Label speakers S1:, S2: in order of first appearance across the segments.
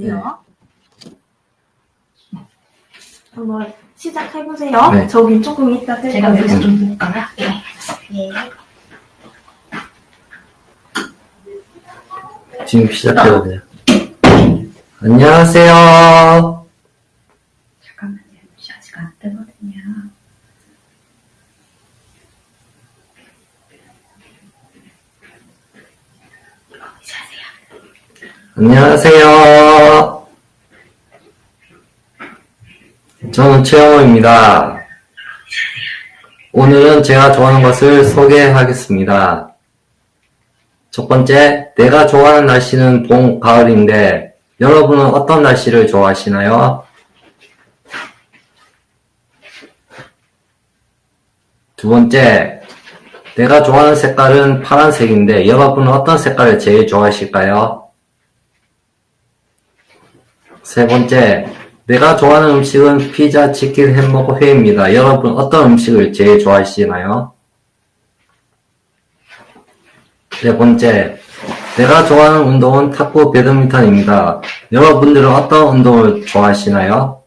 S1: 돼요. 한번 시작해보세요.
S2: 네.
S1: 저기 조금 이따 뜰
S3: 제가
S1: 거예요.
S3: 여기서 좀 볼까요? 네.
S1: 예.
S2: 지금 시작해도 돼요. 안녕하세요.
S3: 잠깐만요. 아직 안 뜨거든요. 어, 이제 하세요.
S2: 안녕하세요. 저는 최영호입니다. 오늘은 제가 좋아하는 것을 소개하겠습니다. 첫 번째, 내가 좋아하는 날씨는 봄, 가을인데, 여러분은 어떤 날씨를 좋아하시나요? 두 번째, 내가 좋아하는 색깔은 파란색인데, 여러분은 어떤 색깔을 제일 좋아하실까요? 세 번째, 내가 좋아하는 음식은 피자, 치킨, 햄버거, 회입니다. 여러분 어떤 음식을 제일 좋아하시나요? 네 번째, 내가 좋아하는 운동은 탁구, 배드민턴입니다. 여러분들은 어떤 운동을 좋아하시나요?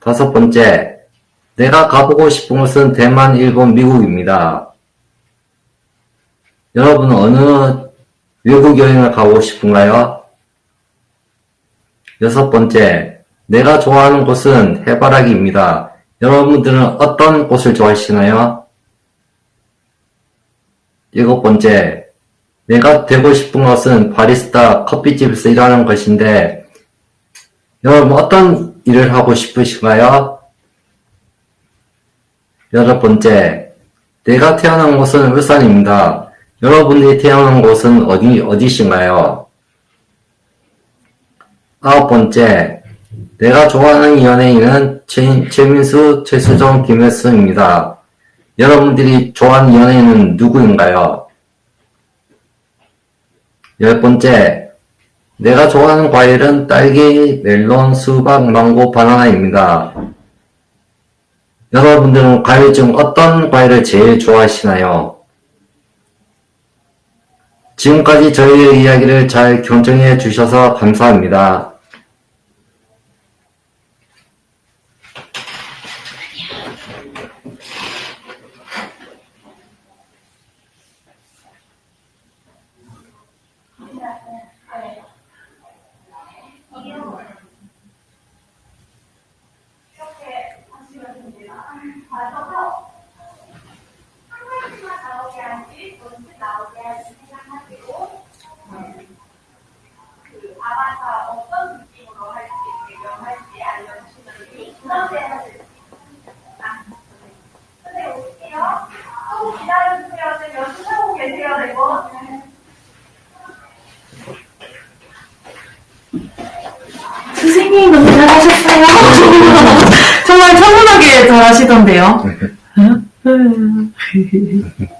S2: 다섯 번째, 내가 가보고 싶은 곳은 대만, 일본, 미국입니다. 여러분은 어느 외국 여행을 가고 싶은가요? 여섯 번째, 내가 좋아하는 곳은 해바라기입니다. 여러분들은 어떤 곳을 좋아하시나요? 일곱 번째, 내가 되고 싶은 것은 바리스타 커피집에서 일하는 것인데, 여러분 어떤 일을 하고 싶으신가요? 여덟 번째, 내가 태어난 곳은 울산입니다. 여러분들이 태어난 곳은 어디, 어디신가요? 아홉 번째, 내가 좋아하는 연예인은 최, 최민수, 최수정, 김혜수입니다. 여러분들이 좋아하는 연예인은 누구인가요? 열 번째, 내가 좋아하는 과일은 딸기, 멜론, 수박, 망고, 바나나입니다. 여러분들은 과일 중 어떤 과일을 제일 좋아하시나요? 지금까지 저희의 이야기를 잘 경청해 주셔서 감사합니다.
S4: 아바타 어떤 느낌으로 할지 배경할지 알려주시면 우선제 아, 선생님 올게요. 조금 기다려주세요. 지금 연습하고 계세요, 이거.
S1: 선생님 너무 잘하셨어요. 정말 차분하게 잘하시던데요. 음.